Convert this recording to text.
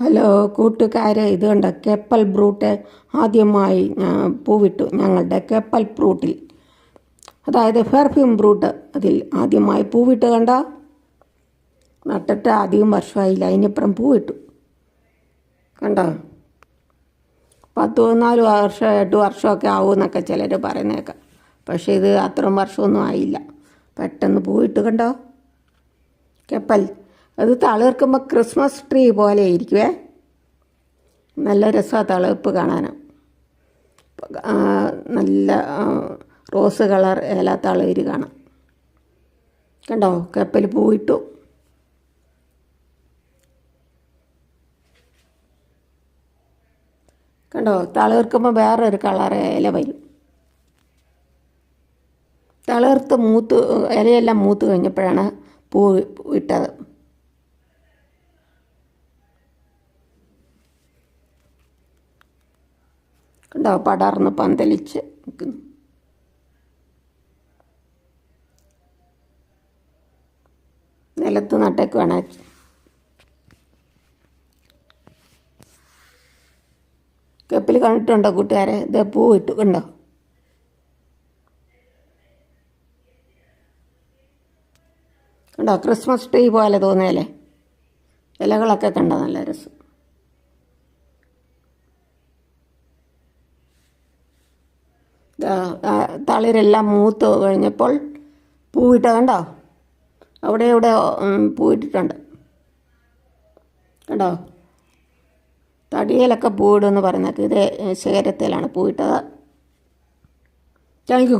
Hello കൂട്ടുകാരെ ഇത് കണ്ട കെപ്പൽ ബ്രൂട്ട് ആദ്യമായി പൂവിട്ടു ഞങ്ങളുടെ കെപ്പൽ ബ്രൂട്ടിൽ. അതായത് പെർഫ്യൂം ബ്രൂട്ട് അതിൽ ആദ്യമായി പൂവിട്ട് കണ്ട നട്ടിട്ട് അധികം വർഷമായില്ല അതിനിപ്പുറം പൂവിട്ടു. കണ്ട? പത്ത് പതിനാല് വർഷം എട്ട് വർഷമൊക്കെ ആവുമെന്നൊക്കെ ചിലർ പറയുന്നേക്കാം പക്ഷേ ഇത് അത്രയും വർഷമൊന്നും ആയില്ല. പെട്ടെന്ന് പൂവിട്ട് കണ്ടോ? കെപ്പൽ. അത് തളിർക്കുമ്പോൾ ക്രിസ്മസ് ട്രീ പോലെ ഇരിക്കുവേ നല്ല രസമാണ് തളിർപ്പ് കാണാൻ നല്ല റോസ് കളർ ഇല തളിര് കാണാം. കണ്ടോ? കപ്പൽ പൂവിട്ടു. കണ്ടോ? തളിർക്കുമ്പോൾ വേറൊരു കളർ ഇല വരും. തളിർത്ത് മൂത്ത് ഇലയെല്ലാം മൂത്ത് കഴിഞ്ഞപ്പോഴാണ് പൂ ഇട്ടത്. കണ്ടോ പടർന്ന് പന്തലിച്ച് നിൽക്കുന്നു നിലത്ത് നട്ടേക്ക് വേണ. കപ്പിൽ കണ്ടിട്ടുണ്ടോ കൂട്ടുകാരെ? ഇത് പൂ ഇട്ടു കണ്ടോ? കണ്ടോ? ക്രിസ്മസ് ട്രീ പോലെ തോന്നിയല്ലേ? ഇലകളൊക്കെ കണ്ടോ? നല്ല രസം. തളിരെല്ലാം മൂത്ത് കഴിഞ്ഞപ്പോൾ പൂവിട്ട കണ്ടോ? അവിടെ ഇവിടെ പൂവിട്ടിട്ടുണ്ട്. കണ്ടോ? തടിയിലൊക്കെ പൂവിടുമെന്ന് പറഞ്ഞേക്ക് ഇത് ശേഖരത്തിലാണ് പൂവിട്ടത്. Thank you.